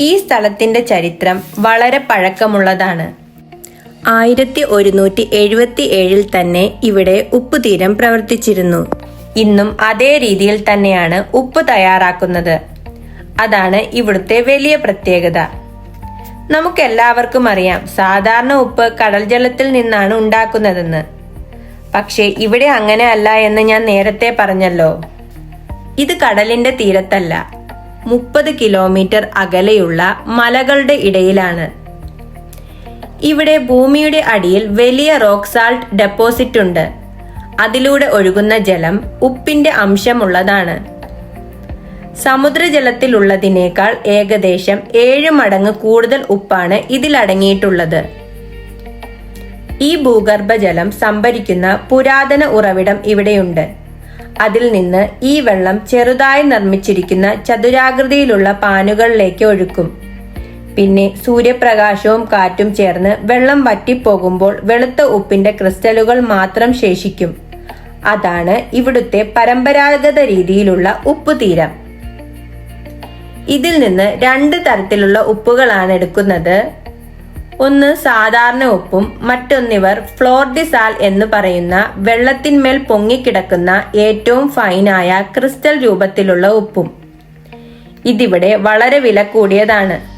ഈ സ്ഥലത്തിന്റെ ചരിത്രം വളരെ പഴക്കമുള്ളതാണ്. ആയിരത്തി ഒരുന്നൂറ്റി എഴുപത്തി ഏഴിൽ തന്നെ ഇവിടെ ഉപ്പുതീരം പ്രവർത്തിച്ചിരുന്നു. ഇന്നും അതേ രീതിയിൽ തന്നെയാണ് ഉപ്പ് തയ്യാറാക്കുന്നത്. അതാണ് ഇവിടുത്തെ വലിയ പ്രത്യേകത. നമുക്കെല്ലാവർക്കും അറിയാം സാധാരണ ഉപ്പ് കടൽ ജലത്തിൽ നിന്നാണ് ഉണ്ടാക്കുന്നതെന്ന്. പക്ഷേ ഇവിടെ അങ്ങനെ അല്ല എന്ന് ഞാൻ നേരത്തെ പറഞ്ഞല്ലോ. ഇത് കടലിന്റെ തീരത്തല്ല. മുപ്പത് കിലോമീറ്റർ അകലെയുള്ള മലകളുടെ ഇടയിലാണ്. ഇവിടെ ഭൂമിയുടെ അടിയിൽ വലിയ റോക്ക് സാൾട്ട് ഡെപ്പോസിറ്റ് ഉണ്ട്. അതിലൂടെ ഒഴുകുന്ന ജലം ഉപ്പിന്റെ അംശമുള്ളതാണ്. സമുദ്രജലത്തിലുള്ളതിനേക്കാൾ ഏകദേശം ഏഴ് മടങ്ങ് കൂടുതൽ ഉപ്പാണ് ഇതിലടങ്ങിയിട്ടുള്ളത്. ഈ ഭൂഗർഭജലം സംഭരിക്കുന്ന പുരാതന ഉറവിടം ഇവിടെയുണ്ട്. അതിൽ നിന്ന് ഈ വെള്ളം ചെറുതായി നിർമ്മിച്ചിരിക്കുന്ന ചതുരാകൃതിയിലുള്ള പാനുകളിലേക്ക് ഒഴുക്കും. പിന്നെ സൂര്യപ്രകാശവും കാറ്റും ചേർന്ന് വെള്ളം വറ്റിപ്പോകുമ്പോൾ വെളുത്ത ഉപ്പിന്റെ ക്രിസ്റ്റലുകൾ മാത്രം ശേഷിക്കും. അതാണ് ഇവിടുത്തെ പരമ്പരാഗത രീതിയിലുള്ള ഉപ്പുതീരം ഇതിൽ നിന്ന് രണ്ട് തരത്തിലുള്ള ഉപ്പുകളാണ് എടുക്കുന്നത്. ഒന്ന് സാധാരണ ഉപ്പും മറ്റൊന്നിവർ ഫ്ലോർഡിസാൽ എന്ന് പറയുന്ന വെള്ളത്തിന്മേൽ പൊങ്ങിക്കിടക്കുന്ന ഏറ്റവും ഫൈനായ ക്രിസ്റ്റൽ രൂപത്തിലുള്ള ഉപ്പും. ഇതിവിടെ വളരെ വില കൂടിയതാണ്.